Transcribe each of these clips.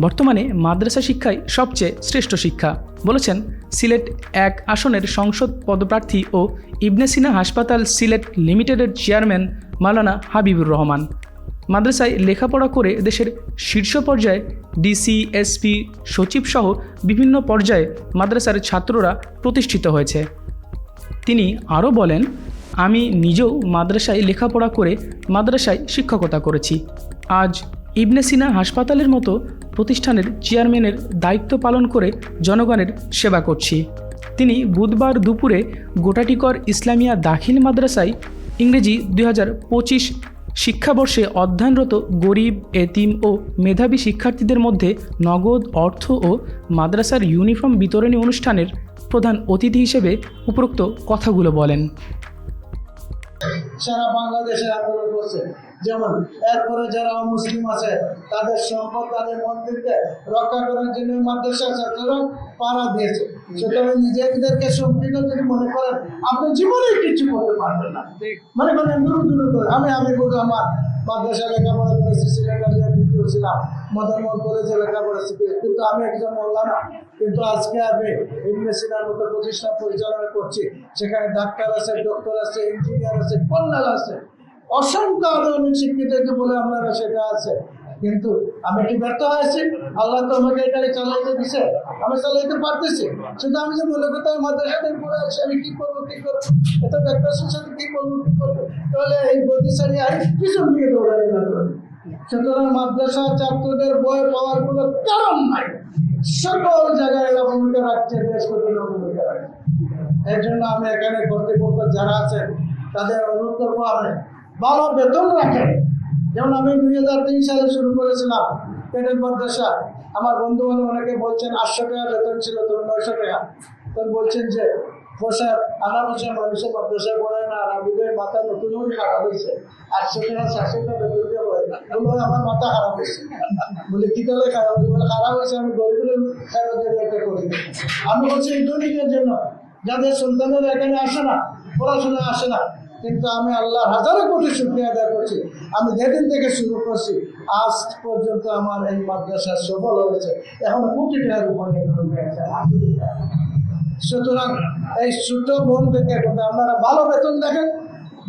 বর্তমানে মাদ্রাসা শিক্ষাই সবচেয়ে শ্রেষ্ঠ শিক্ষা। বলেছেন, সিলেট এক আসনের সংসদ পদপ্রার্থী ও ইবনে সিনা হাসপাতাল সিলেট লিমিটেডের চেয়ারম্যান মালানা হাবিবুর রহমান। মাদ্রাসায় লেখাপড়া করে দেশের শীর্ষ পর্যায়ে ডিসি এসপি সচিব সহ বিভিন্ন পর্যায়ে মাদ্রাসার ছাত্ররা প্রতিষ্ঠিত হয়েছে। তিনি আরও বলেন, আমি নিজেও মাদ্রাসায় লেখাপড়া করে মাদ্রাসায় শিক্ষকতা করেছি। আজ ইবনে সিনা হাসপাতালের মতো প্রতিষ্ঠানের চেয়ারম্যানের দায়িত্ব পালন করে জনগণের সেবা করছি। তিনি বুধবার দুপুরে গোটাটিকর ইসলামিয়া দাখিল মাদ্রাসায় ইংরেজি দুই হাজার পঁচিশ শিক্ষাবর্ষে অধ্যয়নরত গরিব, এতিম ও মেধাবী শিক্ষার্থীদের মধ্যে নগদ অর্থ ও মাদ্রাসার ইউনিফর্ম বিতরণী অনুষ্ঠানের প্রধান অতিথি হিসেবে উপরোক্ত কথাগুলো বলেন। সারা বাংলাদেশে আন্দোলন করছে। যেমন এরপরে যারা মুসলিম আছে তাদের সম্পদ তাদের মন্দিরকে রক্ষা করার জন্য মাদ্রাসা ছাত্ররা পাড়া দিয়েছে। সুতরাং নিজেদেরকে সম্পৃক্ত যদি মনে করেন আপনি জীবনে কিছু করতে পারবেন না। মানে মানে দূর দূর করে আমি আমি বলব আমার মাদ্রাসা লেখাপড়া করেছি সিলেটারিয়া করেছিলাম, মদনমোহন কলেজে লেখাপড়া শিখেছি কিন্তু আমি একজন মোল্লানা কিন্তু আজকে আমি ইউনিভার্সিটির মতো প্রতিষ্ঠান পরিচালনা করছি। সেখানে ডাক্তার আছে, ডক্টর আছে, ইঞ্জিনিয়ার আছে কন্যাল আছে। অসংখ্য আধুনিক শিক্ষিত যে বলে আপনারা সেটা আছে। কিন্তু আমি কি ব্যর্থ হয়েছি? আল্লাহ তো আমাকে এটাকে চালাইতে দিছে, আমি চালাইতে পারতেছি। শুধু আমি যে মনে করতে আমি মাদ্রাসাতে পড়ে আছি আমি কি করব কি করব? এত ব্যক্তির সাথে কি করব কি করব? তাহলে এই প্রতিষ্ঠানে আর পিছন দিকে দৌড়াই না সুতরাং মাদ্রাসা ছাত্রদের বই পাওয়ার কোনো কারণ নাই। সকল জায়গায় এরা ভূমিকা রাখছে, দেশ কর্তৃক ভূমিকা রাখছে। এর জন্য আমি এখানে কর্তৃপক্ষ যারা আছেন, তাদের অনুরোধ করব, আমি ভালো বেতন রাখেন। যেমন আমি দুই হাজার তিন সালে শুরু করেছিলাম পেটেল মাদ্রাসা। আমার বন্ধু বান্ধব অনেকে বলছেন, আটশো টাকা বেতন ছিল তখন নয়শো টাকা। তখন বলছেন যে বসে আনা বসে মানুষের মাদ্রাসায় না, আর আমি মাথা নতুন করে খারাপ হয়েছে, আটশো টাকা চারশো টাকা বেতন দিয়ে পড়ে না। বলল, আমার মাথা খারাপ হয়েছে। বলে, কি তাহলে খারাপ হয়েছে? বলে, খারাপ হয়েছে, আমি গরিবের দিয়ে একটা করি। আমি বলছি ইন্টারনেটের জন্য, যাদের সন্তানেরা এখানে আসে না পড়াশোনা আসে না কিন্তু আমি আল্লাহ হাজারো কোটি শুক্রিয়া আদায় করছি। আমি যেদিন থেকে শুরু করছি, আজ পর্যন্ত আমার এই মাদ্রাসা সফল হয়েছে। এখন কোটি টাকার উপরে সুতরাং এই ছোট বোন থেকে আপনারা ভালো বেতন দেখেন,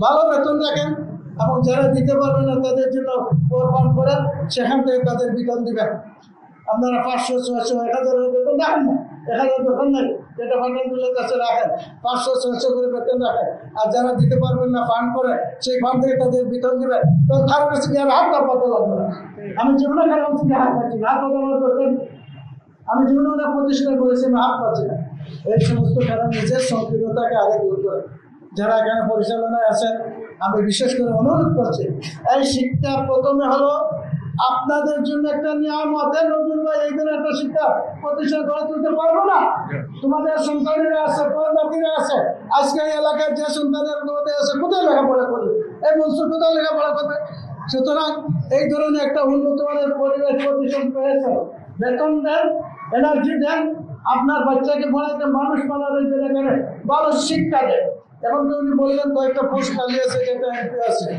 ভালো বেতন দেখেন। এবং যারা দিতে পারবেন না, তাদের জন্য কোরবান করেন, সেখান থেকে তাদের বেতন দিবেন। আপনারা পাঁচশো, ছয়শো, এক হাজারের বেতন রাখেন না? এক হাজার বেতন নেই পাঁচশো ছয়শো করে বেতন রাখেন। আর যারা দিতে পারবেন না, ফান্ড করে, সেই ফান্ড থেকে তাদের আমি জীবনে হাত পাচ্ছি না। এই সমস্ত নিজের আগে যারা এখানে পরিচালনায় আছেন, আমি বিশেষ করে অনুরোধ করছি, এই শিক্ষা প্রথমে হলো আপনাদের জন্য একটা নিয়ামতের নতুন ভাই, এই দিনে একটা শিক্ষা প্রতিষ্ঠান গড়ে তুলতে পারব না? তোমাদের সন্তানেরা আছে পরনাতিরা আছে। আজকে এই এলাকায় যে সন্তানের মধ্যে আছে, কোথায় লেখাপড়া করবে? এই মনসুর কোথায় লেখাপড়া করবে? সুতরাং এই ধরনের একটা উন্নত মানের পরিবেশ প্রতিষ্ঠান পেয়েছে বেতন দেন এনার্জি দেন, আপনার বাচ্চাকে পড়াতে মানুষ বানানোর জন্য ভালো শিক্ষা দেন এখন তো উনি বললেন, কয়েকটা পোস্ট খালি যেটা আছে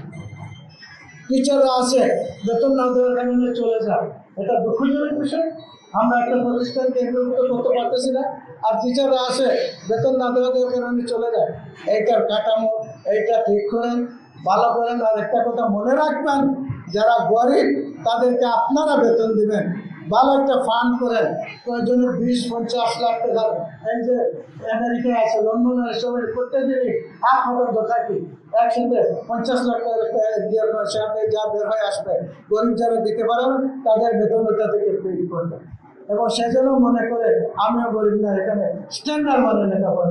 টিচাররা আছে, বেতন না দেওয়ার কারণে চলে যায়। এটা দুঃখজনক বিষয়। আমরা একটা প্রতিষ্ঠানকে এগুলো করতে পারতেছি না। আর টিচাররা আছে, বেতন না দেওয়ার কারণে চলে যায়। এইটার কাঠামো, এইটা ঠিক করেন, ভালো করেন। আর একটা কথা মনে রাখবেন, যারা গরিব, তাদেরকে আপনারা বেতন দিবেন। ভালো একটা ফান্ড করেন। প্রয়োজনে বিশ, পঞ্চাশ লাখ টাকা এই যে আমেরিকা আছে লন্ডনে সবাই প্রত্যেকদিনই হাত হাজার দোকাকি একসাথে পঞ্চাশ লাখ টাকা সেখানে যা বের হয়ে আসবে। গরিব যারা দিতে পারেন তাদের বেতন ওটা থেকে পে করবে। এবং সেজন্য মনে করে, আমিও গরিব না, এখানে স্ট্যান্ডার্ড মানে লেখাপড়া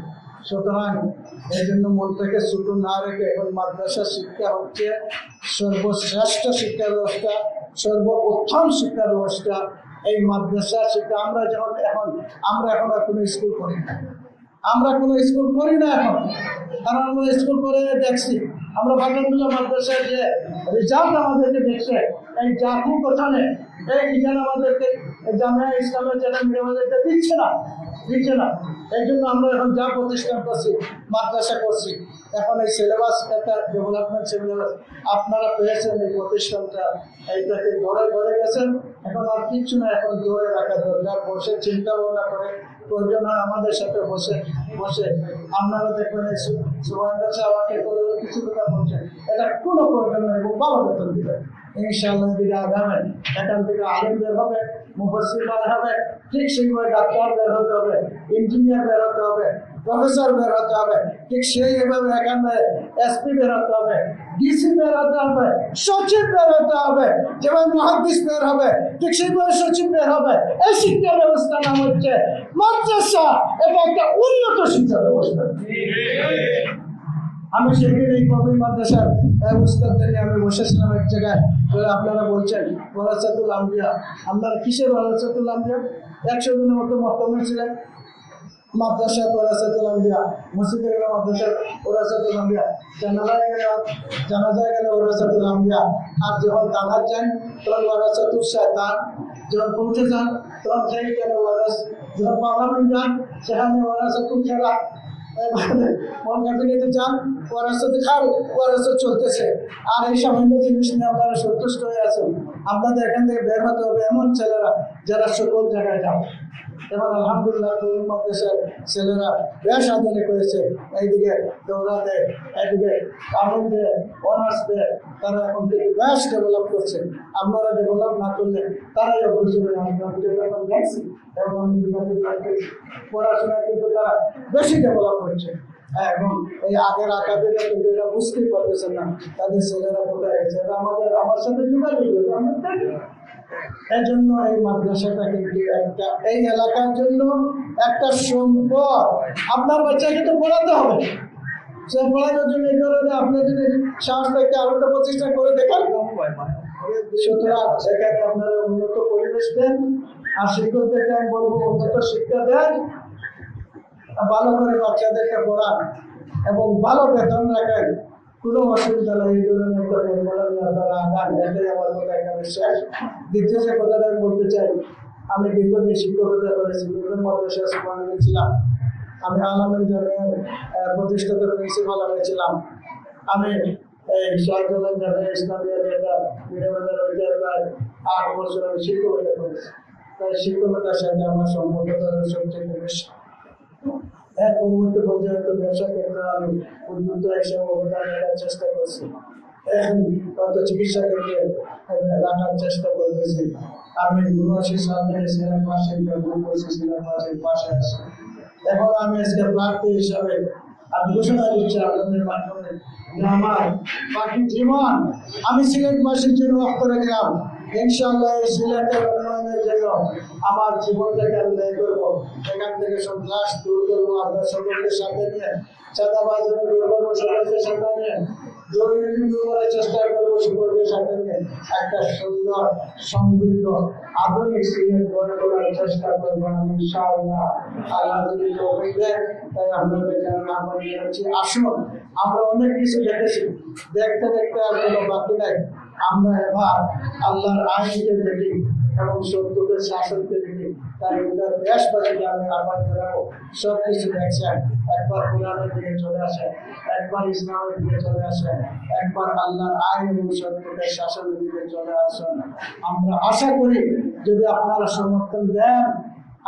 সুতরাং এই জন্য মন থেকে ছুটো না রেখে এখন মাদ্রাসা শিক্ষা হচ্ছে সর্বশ্রেষ্ঠ শিক্ষা ব্যবস্থা, সর্বোত্তম শিক্ষা ব্যবস্থা এই মাদ্রাসা শিক্ষা। আমরা যখন এখন, আমরা এখন আর কোনো স্কুল করি না। আমরা কোনো স্কুল করি না এখন। কারণ আমরা স্কুল করে দেখছি। আমরা ভাগনগুলো মাদ্রাসায় যে রিজাল্ট আমাদেরকে দেখছে, এই জাতি কোথানে এখন একটা ডেভেলপমেন্ট সিলেবাস আপনারা পেয়েছেন এই প্রতিষ্ঠানটা। এইটাকে ঘরে ঘরে গেছেন। এখন আর কিচ্ছু না, এখন দৌড়ে রাখা দরকার। বসে চিন্তা ভাবনা করে, প্রয়োজন হয় আমাদের সাথে বসে বসে। আপনারা দেখবেন আমাকে কিছু কথা বলছেন। এটা কোনো প্রয়োজন নেই ভালো বেতন দিবে ঠিক সেইভাবে ডাক্তার বের হতে হবে ইঞ্জিনিয়ার বের হতে হবে প্রফেসর বের হতে হবে, ঠিক সেইভাবে এখানে এসপি বের হতে হবে ডিসি হতে হবে সচিব হতে হবে হবে, ঠিক সেইভাবে সচিব বের হবে। এই শিক্ষা ব্যবস্থা নাম হচ্ছে মাদ্রাসা, এটা একটা উন্নত শিক্ষা ব্যবস্থা। আমি সেদিন এই কবি মাদ্রাসার উস্তাদদের নিয়ে আমি বসেছিলাম এক জায়গায়। আপনারা বলছেন ওরাসাতুল আম্বিয়া। আপনারা কিসের ওরাসাতুল আম্বিয়া? একশো জনের মতো মতমে ছিলেন। সেখানে চলতেছে। আর এই জিনিস নিয়ে আপনারা সন্তুষ্ট হয়ে আপনাদের এখান থেকে বের হতে হবে এমন ছেলেরা যারা সকল জায়গায় যাও এবং আলহামদুলিল্লাহ তরুণ মাদ্রাসার ছেলেরা বেশ আদায় করেছে। এইদিকে দৌড়াতে এইদিকে আনন্দে অনার্স পেয়ে তারা এখন থেকে বেশ ডেভেলপ করছে। আপনারা ডেভেলপ না করলে তারাই অগ্রসর এবং। পড়াশোনা কিন্তু তারা বেশি ডেভেলপ করছে। হ্যাঁ, এবং এই আগের এরা বুঝতেই পারতেছেন না তাদের ছেলেরা কোথায় গেছে আমাদের আমার সাথে যোগাযোগ আমরা এই একটা এই এলাকার জন্য একটা সম্পদ। আপনার বাচ্চাকে তো পড়াতে হবে। সে পড়ানোর জন্য এই কারণে আপনি যদি সাহস আরও একটা প্রতিষ্ঠা করে দেখেন। সুতরাং সেখানে আপনারা উন্নত পরিবেশ দেন। আর শিক্ষকদেরকে আমি বলব, উন্নত শিক্ষা দেন। ভালো করে বাচ্চাদেরকে পড়ান এবং ভালো বেতন রাখেন। কোনো অসুবিধা নেই এই ধরনের একটা নিয়ে আপনারা আগান আমার কথা দ্বিতীয় যে কথাটা আমি বলতে চাই। আমি দীর্ঘদিন শিক্ষকতা করেছি বিভিন্ন মাদ্রাসা ছিলাম। আমি আলমের আহ, প্রতিষ্ঠাতা প্রিন্সিপাল আমি আমি এই শাহজালাল জামিয়া ইসলামিয়া যেটা প্রায় আট বছর আমি শিক্ষকতা করেছি। তাই শিক্ষকতার সাথে আমার সম্পর্কতা সবচেয়ে বেশি। এক মুহূর্তে পর্যন্ত আমি উদ্বুদ্ধ হিসেবে অবদান রাখার চেষ্টা করছি। আমি পাশে পাশে এখন আমি হিসাবে আমার জীবন আমি জন্য রক্ত রেখলাম আমি করব। এখান থেকে দূর করব, আপনার সকলকে সাথে নিয়ে দূর করব সকলকে সাথে নিয়ে আমরা অনেক কিছু দেখেছি। দেখতে দেখতে আর কোনো বাকি নাই। আমরা এবার আল্লাহর আইনকে দেখি এবং সত্যকে শাসনকে দেখি তাই সব কিছু একবার দিকে চলে আসে একবার ইসলামের চলে একবার আল্লাহর আইন আসেন। আমরা আশা করি যদি আপনারা সমর্থন দেন,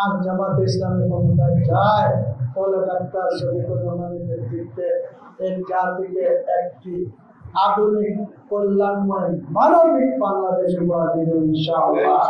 আর জামাত ইসলামের ক্ষমতায় যায়, তাহলে ডাক্তার জাতিকে একটি আধুনিক কল্যাণময় মানবিক বাংলাদেশ গড়া দিন ইনশাআল্লাহ।